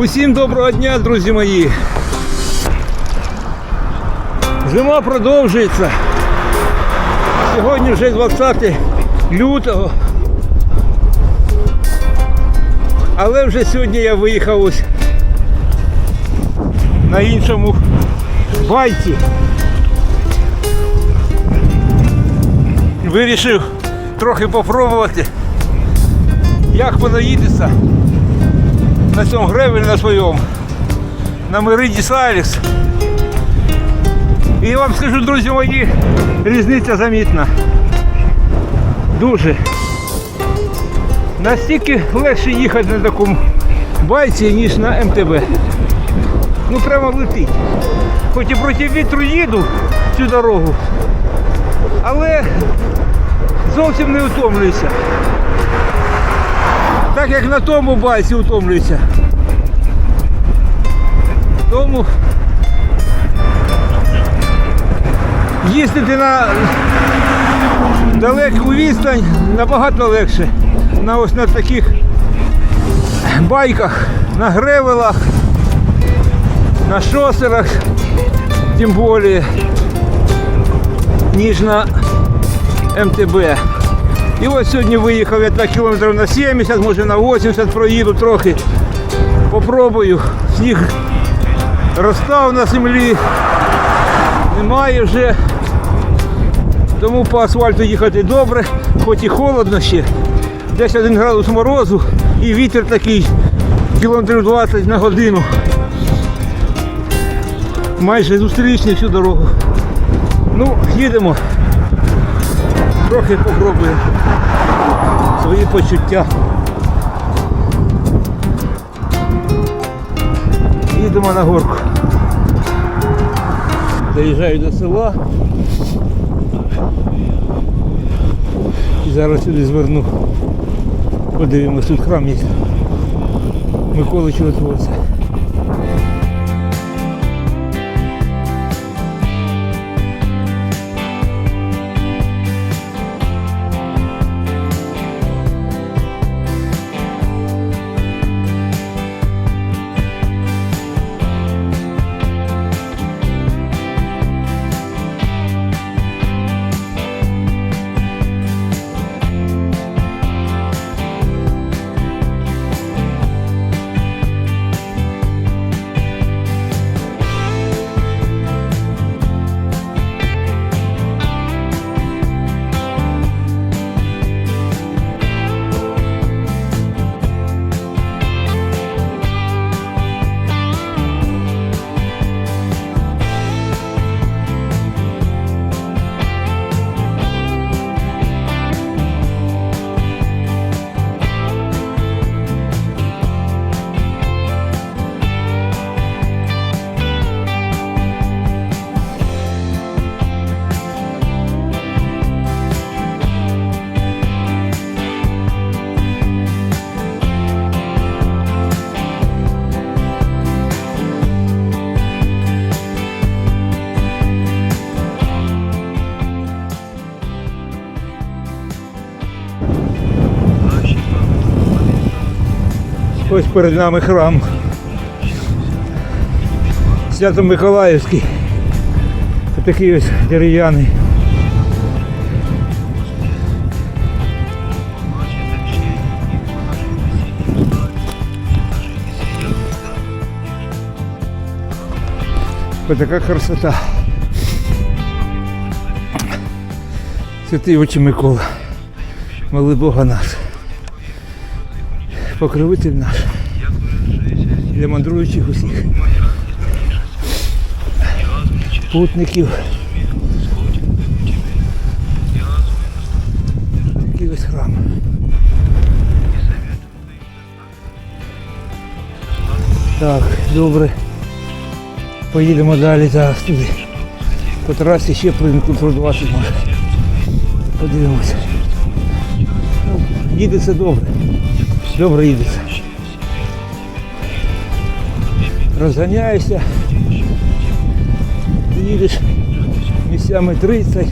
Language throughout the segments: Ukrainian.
Усім доброго дня, друзі мої. Зима продовжується. Сьогодні вже 20 лютого. Але вже сьогодні я виїхав ось на іншому байці. Вирішив трохи попробувати, як воно їдеться на цьому гребелі на своєму, на Мериді Саліс. І я вам скажу, друзі мої, різниця замітна. Дуже. Настільки легше їхати на такому байці, ніж на МТБ. Ну прямо летить. Хоч і проти вітру їду цю дорогу, але зовсім не утомлююся. Так як на тому байці утомлююся. Тому їздити на далеку відстань набагато легше. На ось на таких байках, на гревелах, на шосерах, тим більше, ніж на МТБ. І ось сьогодні виїхав я так кілометрів на 70, може на 80 проїду трохи. Попробую. Сніг розстав на землі. Немає вже. Тому по асфальту їхати добре, хоч і холодно ще. Десь 1 градус морозу і вітер такий кілометрів 20 на годину. Майже зустрічний всю дорогу. Ну, їдемо. Трохи попробуємо свої почуття. Їдемо на горку. Доїжджаю до села. І зараз сюди зверну. Подивимось, тут храм є. Миколи Чудотворця. Перед нами храм. Свято-Миколаївський. Такий ось дерев'яний. Ось така красота. Святий очі Микола. Моли Бога нас. Покровитель наш. Для мандруючих усіх. Путників. Такий ось храм. Так, добре. Поїдемо далі зараз туди. По трасі ще кілометрів 20 може. Подивимося. Ну, їдеться добре. Добре їдеться. Розганяєшся. Їдеш місцями 30,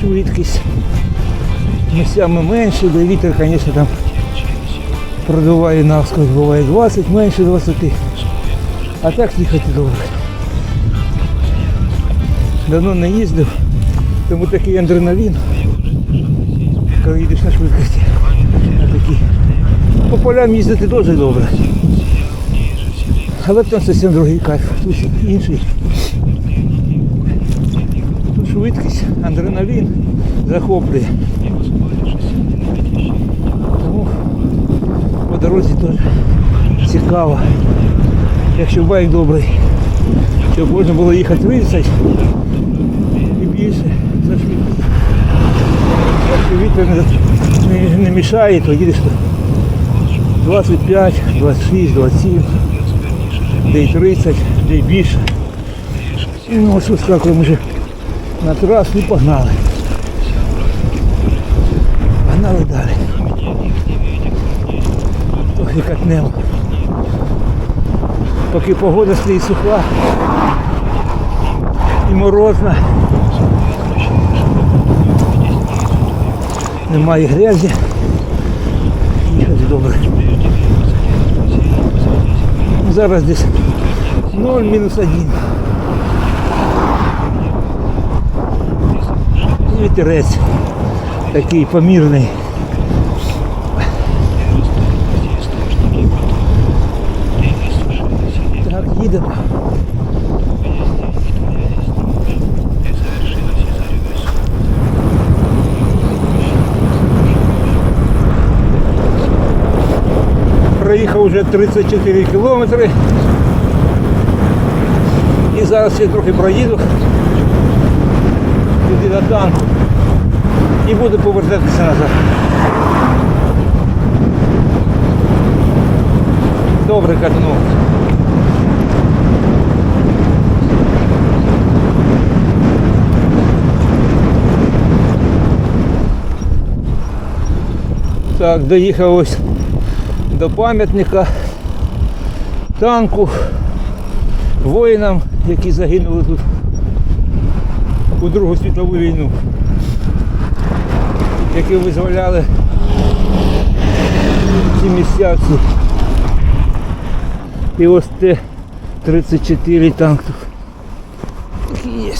швидкість. Місцями менше, де вітер, звісно, там продуває навскось, буває 20, менше 20. А так їхати добре. Давно не їздив, тому такий адреналін, коли їдеш на швидкості. А такий. По полям їздити дуже добре. Але там зовсім другий кайф, тут інший. Тут швидкість, адреналін захоплює. Тому по дорозі теж цікаво. Якщо байк добрий, щоб можна було їхати 30 і більше за швидкість. Якщо вітер не, не, не мішає, то їдеш 25, 26, 27, де й 30, де й більше. І ну, ось скакуємо вже на трасу і погнали. Погнали далі. Трохи катнемо. Поки погода стоїть суха і морозна. Немає грязі. Їхати добре. Зараз десь 0 мінус 1. І вітерець такий помірний. Так, їдемо. Проїхав вже 34 кілометри. І зараз ще трохи проїду туди до танку і буду повертатися назад. Добре катнув. Так, доїхав ось до пам'ятника танку воїнам, які загинули тут у Другу світову війну, які визволяли ці місця. І ось те 34 танк тут. Є.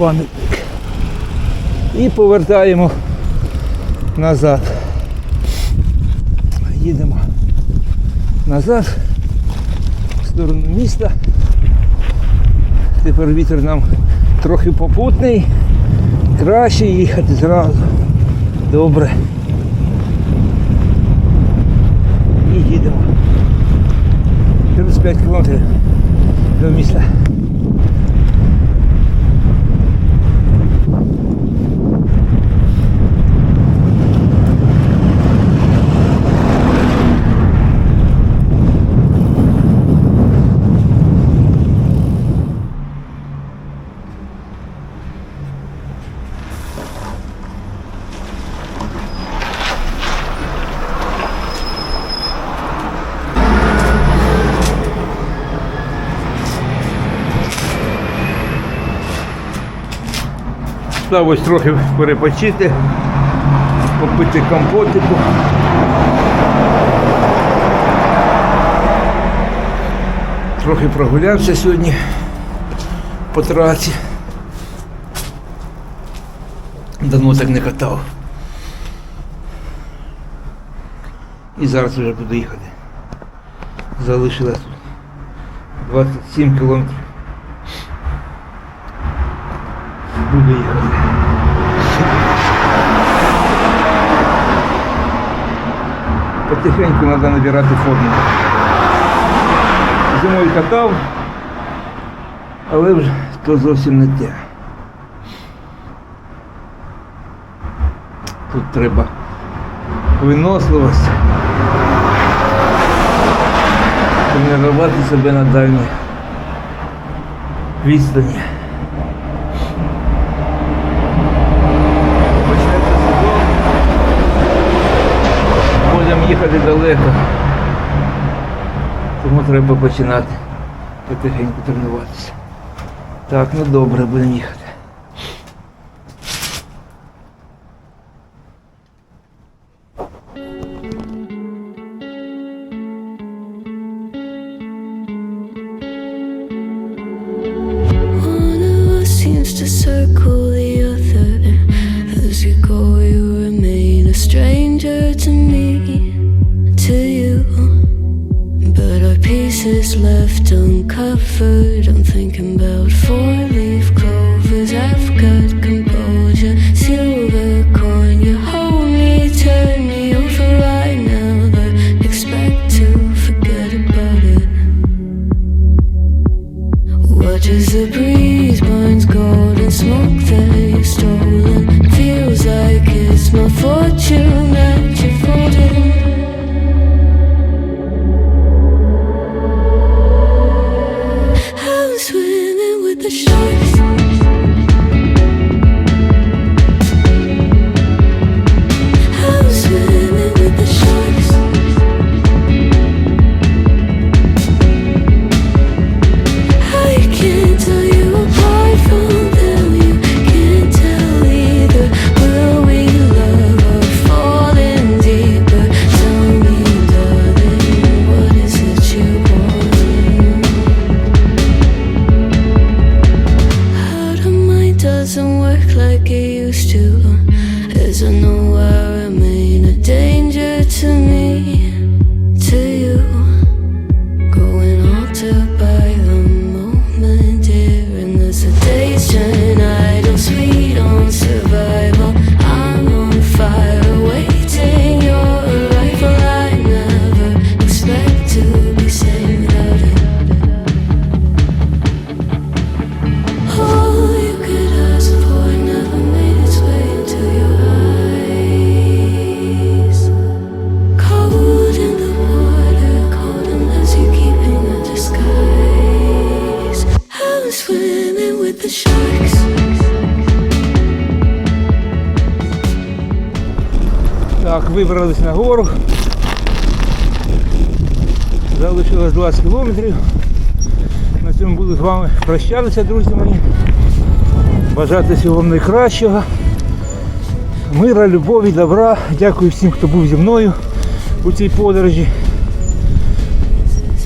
пам'ятник. І повертаємо назад. Їдемо назад в сторону міста. Тепер вітер нам трохи попутний. Краще їхати зразу. Добре. І їдемо. 35 кілометрів до міста. Став ось трохи перепочити, попити компотику. Трохи прогулявся сьогодні по трасі. Давно так не катав. І зараз вже буду їхати. Залишилось тут 27 кілометрів. Буду їхати. Потихеньку треба набирати форму. Зимою катав, але вже то зовсім не те. Тут треба виносливість. Тренувати себе на дальній відстані. їхати далеко, тому треба починати потихеньку тренуватися. Так, ну добре, будемо їхати. is left uncovered. I'm thinking about four leaf clovers. I've got composure. See вибралися на гору. Залишилось 20 кілометрів. На цьому буду з вами прощатися, друзі мої. Бажати всього найкращого. Мира, любові, добра. Дякую всім, хто був зі мною у цій подорожі.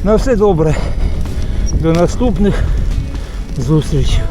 На все добре. До наступних зустрічей.